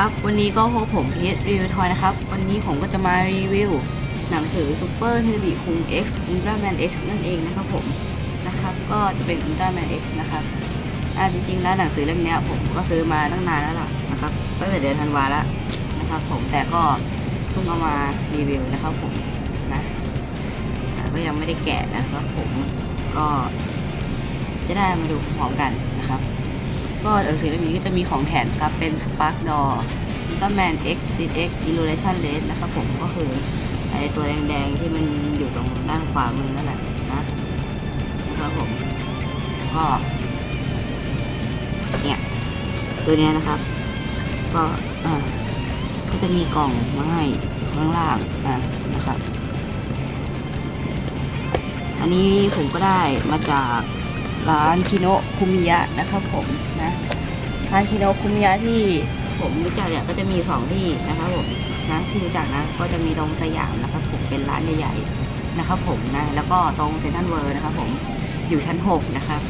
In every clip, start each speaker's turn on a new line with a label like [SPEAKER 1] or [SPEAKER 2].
[SPEAKER 1] ครับ วันนี้ก็พบผมเพีทรีวิวทอยนะครับ วันนี้ผมก็จะมารีวิว หนังสือ Super t e l e b i คุง X Ultraman X นั่นเองนะครับผมนะครับก็จะเป็น Ultraman X นะครับอ่าจริงๆแล้วหนังสือเล่มเนี้ยผมก็ซื้อมาตั้งนานแล้วล่ะนะครับตั้งแต่เดือนธันวาแล้วนะครับผมแต่ก็เพิ่งเอามารีวิวนะครับผมนะก็ยังไม่ได้แกะนะครับผมก็จะได้มาดูพร้อมกันนะครับ ก็หนังสือเล่มนี้ก็จะมีของแถมครับเป็น Spark Door Ultraman X CX Illusion Red นะครับผมก็คือไอตัวแดงๆที่มันอยู่ตรงด้านขวามือนั่นแหละนะนะครับผมก็เนี่ยตัวเนี้ยนะครับ ก็อ่าก็จะมีกล่องมาให้ข้างล่างอ่านะครับ อันนี้ผมก็ได้มาจาก ร้านคิโนคุมิยะนะครับผมนะร้านคิโนคุมิยะที่ผมรู้จักเนี่ยก็จะมีสองที่นะครับผมนะที่รู้จักนะก็จะมีตรงสยามนะครับผมเป็นร้านใหญ่ๆนะครับผมนะแล้วก็ตรงเซ็นทรัลเวิร์นะครับผมอยู่ชั้นหกนะครับ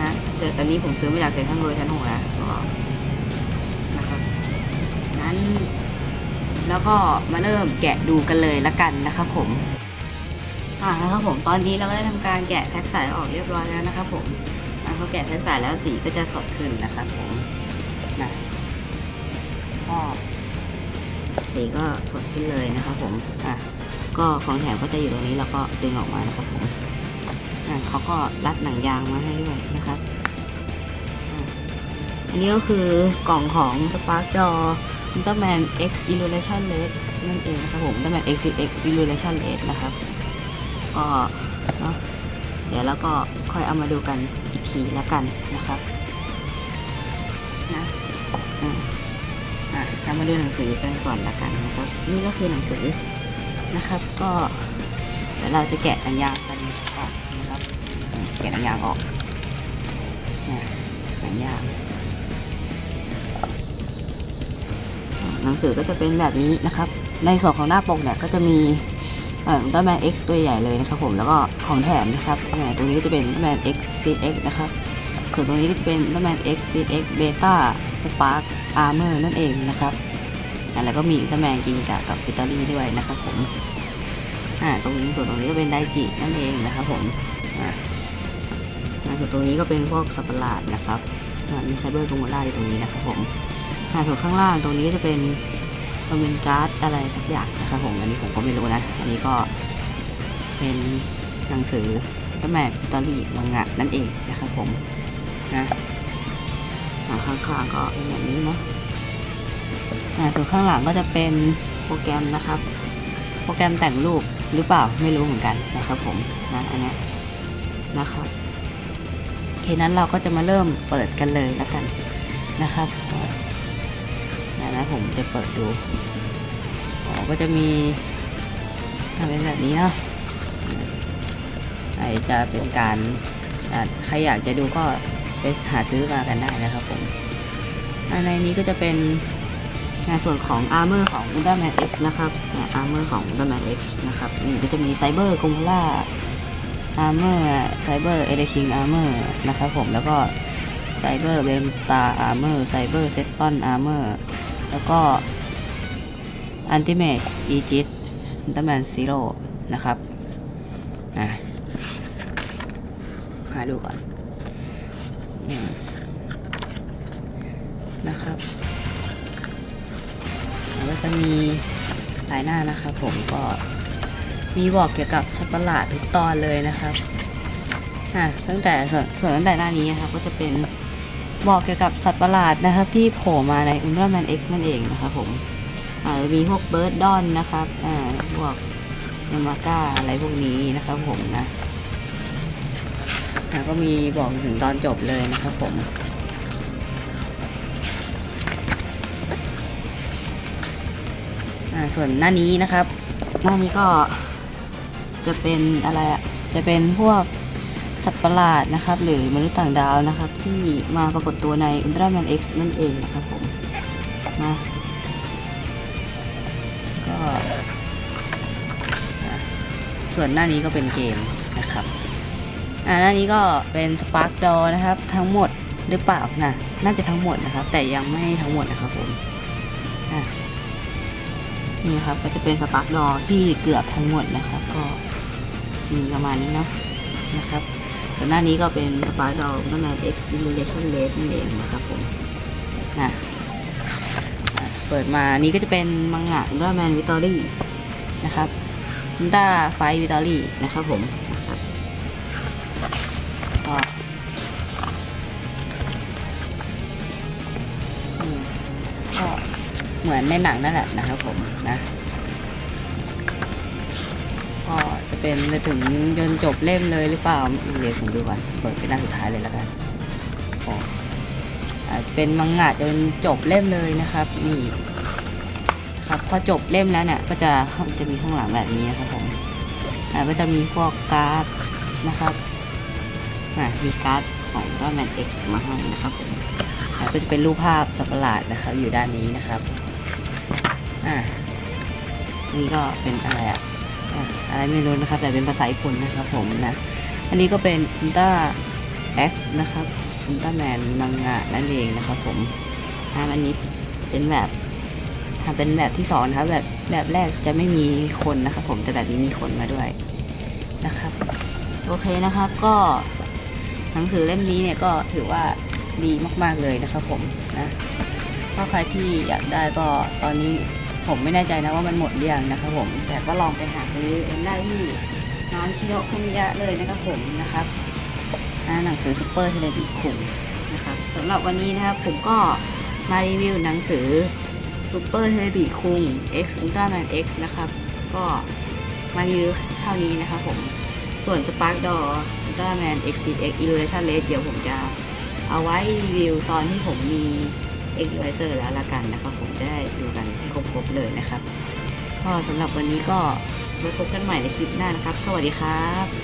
[SPEAKER 1] นะแต่ตอนนี้ผมซื้อมาจากเซ็นทรัลเวิร์ชั้นหกแล้วก็นะครับนั้นแล้วก็มาเริ่มแกะดูกันเลยละกันนะครับผม อ่านะครับผมตอนนี้เราก็ได้ทำการแกะแพ็กสายออกเรียบร้อยแล้วนะครับผมพอแกะแพ็กสายแล้วสีก็จะสดขึ้นนะครับผมนะก็สีก็สดขึ้นเลยนะครับผมอะก็ของแถมก็จะอยู่ตรงนี้แล้วก็ดึงออกมานะครับผมอะเขาก็รัดหนังยางมาให้ด้วยนะครับอันนี้ก็คือกล่องของ Spark Jaw Ultraman X Illusion Red นั่นเองนะครับผม Ultraman X X Illusion Red นะครับ ก็เนาะเดี๋ยวแล้วก็ค่อยเอามาดูกันอีกทีแล้วกันนะครับนะอืมอะเรามาดูหนังสือกันก่อนละกันนะครับ นี่ก็คือหนังสือนะครับ ก็เดี๋ยวเราจะแกะหนังยางกันก่อนนะครับแกะหนังยางออกนะหนังยางหนังสือก็จะเป็นแบบนี้นะครับ ในส่วนของหน้าปกเนี่ยก็จะมี ตร้าแมน X ตัวใหญ่เลยนะครับผมแล้วก็ของแถมนะครับเนี่ยตรงนี้ก็จะเป็นอุลตร้าแมน X CX นะครับส่วนตรงนี้ก็จะเป็นอุลตร้าแมน X CX Beta Spark Armor นั่นเองนะครับอะแล้วก็มีอุลตร้าแมนกิงกะกับอิตาลีด้วยนะครับผมอ่าตรงนี้ส่วนตรงนี้ก็เป็นไดจินั่นเองนะครับผมอ่าส่วนตรงนี้ก็เป็นพวกสัตว์ปหลาดนะครับมีไซเบอร์กโมล่าอยู่ตรงนี้นะครับผมอ่าส่วนข้างล่างตรงนี้ก็จะเป็น มันเป็นการ์ดอะไรสักอย่างนะครับผมอันนี้ผมก็ไม่รู้นะ อันนี้ก็เป็นหนังสือตั้งแต่ตอรี่มังงะนั่นเองนะครับผมนะอ่าข้างๆก็เป็นแบบนี้เนาะอ่ส่วนข้างหลังก็จะเป็นโปรแกรมนะครับ โปรแกรมแต่งรูปหรือเปล่าไม่รู้เหมือนกันนะครับผมนะอันนี้นะครับโอเคนั้นเราก็จะมาเริ่มเปิดกันเลยแล้วกันนะครับ นะผมจะเปิดดูอ๋อก็จะมีอ่าเป็นแบบนี้เนาะไอจะเป็นการใครอยากจะดูก็ไปหาซื้อมากันได้นะครับผมอันในนี้ก็จะเป็นงานส่วนของ Armor ของ Ultraman X นะครับเนี่ย Armor ของ Ultraman X นะครับนี่ก็จะมี Cyber g o m o l a Armor Cyber e d e King Armor นะครับผมแล้วก็ Cyber Beam Star Armor Cyber Seton Armor แล้วก็ Ultimate Aegis Ultraman Zero นะครับ อะหาดูก่อนนะครับแล้วก็จะมีหลายหน้านะครับผมก็มีบอกเกี่ยวกับสัตว์ประหลาดทุกตอนเลยนะครับอะตั้งแต่ส่วนตั้งแต่หน้านี้นะครับก็จะเป็น บอกเกี่ยวกับสัตว์ประหลาดนะครับ ที่โผล่มาใน Ultraman X นั่นเองนะครับผมะมีพวกเบิร์ดดอนนะครับพวกยามาก้าอะไรพวกนี้นะครับผมนะแล้วก็มีบอกถึงตอนจบเลยนะครับผมส่วนหน้านี้นะครับ หน้านี้ก็จะเป็นอะไรอะจะเป็นพวก สัตว์ประหลาดนะครับหรือมนุษย์ต่างดาวนะครับที่มาปรากฏตัวใน Ultraman X นั่นเองนะครับผมนะก็ส่วนหน้านี้ก็เป็นเกมนะครับอ่าหน้านี้ก็เป็น Spark Door นะครับทั้งหมดหรือเปล่านะน่าจะทั้งหมดนะครับ แต่ยังไม่ทั้งหมดนะครับผมอะนี่ครับก็จะเป็นสปาร์กดอที่เกือบทั้งหมดนะครับ ก็มีประมาณนี้เนาะนะครับ ส่วนหน้านี้ก็เป็นสปาร์กดอก็มา X Illusion Rate นั่นเองนะครับผมนะเปิดมานี้ก็จะเป็นมังงะอุลตร้าแมนวิตอรี่นะครับคุนต้าไฟวิตอรี่นะครับผมนะครับก็อืมก็เหมือนในหนังนั่นแหละนะครับผมนะ เป็นไปถึงจนจบเล่มเลยหรือเปล่าเดี๋ยวผมดูก่อนเปิดเป็นหน้าสุดท้ายเลยแล้วกันโอ้อาจเป็นมังงะจนจบเล่มเลยนะครับ นี่ครับพอจบเล่มแล้วเนี่ยก็จะจะมีข้างหลังแบบนี้นะครับผมก็จะมีพวกการ์ดนะครับมีการ์ดของดอแมน X มาให้นะครับผมก็จะเป็นรูปภาพสัตว์ประหลาดนะครับ อยู่ด้านนี้นะครับอ่านี่ก็เป็นอะไรอะ อะไรไม่รู้นะครับ แต่เป็นภาษาญี่ปุ่นนะครับผมนะ อันนี้ก็เป็นอุลตร้า X นะครับอุลตร้าแมนมังงะนั่นเองนะครับผมอ่าอันนี้เป็นแบบอะเป็นแบบที่สองนะครับแบบแบบแรกจะไม่มีคนนะครับผมแต่แบบนี้มีคนมาด้วยนะครับ โอเคนะครับก็หนังสือเล่มนี้เนี่ยก็ถือว่าดีมาก ๆ เลยนะครับผมนะถ้าใครที่อยากได้ก็ตอนนี้ ผมไม่แน่ใจนะว่ามันหมดหรือยังนะครับผม แต่ก็ลองไปหาซื้อเองได้ที่ร้านคิโนคุมิยะเลยนะครับผมนะครับหนังสือซูเปอร์เทเลบิคุงนะครับสำหรับวันนี้นะครับผมก็มารีวิวหนังสือซูเปอร์เทเลบิคุง X Ultraman X นะครับ ก็มารีวิวเท่านี้นะครับผม ส่วน Spark Door Ultraman X X Illusion Rate เดี๋ยวผมจะเอาไว้รีวิวตอนที่ผมมี X Divisor แล้วละกันนะครับ ผมจะได้ดูกันให้ครบๆเลยนะครับ ก็สำหรับวันนี้ก็ไว้พบกันใหม่ในคลิปหน้านะครับ สวัสดีครับ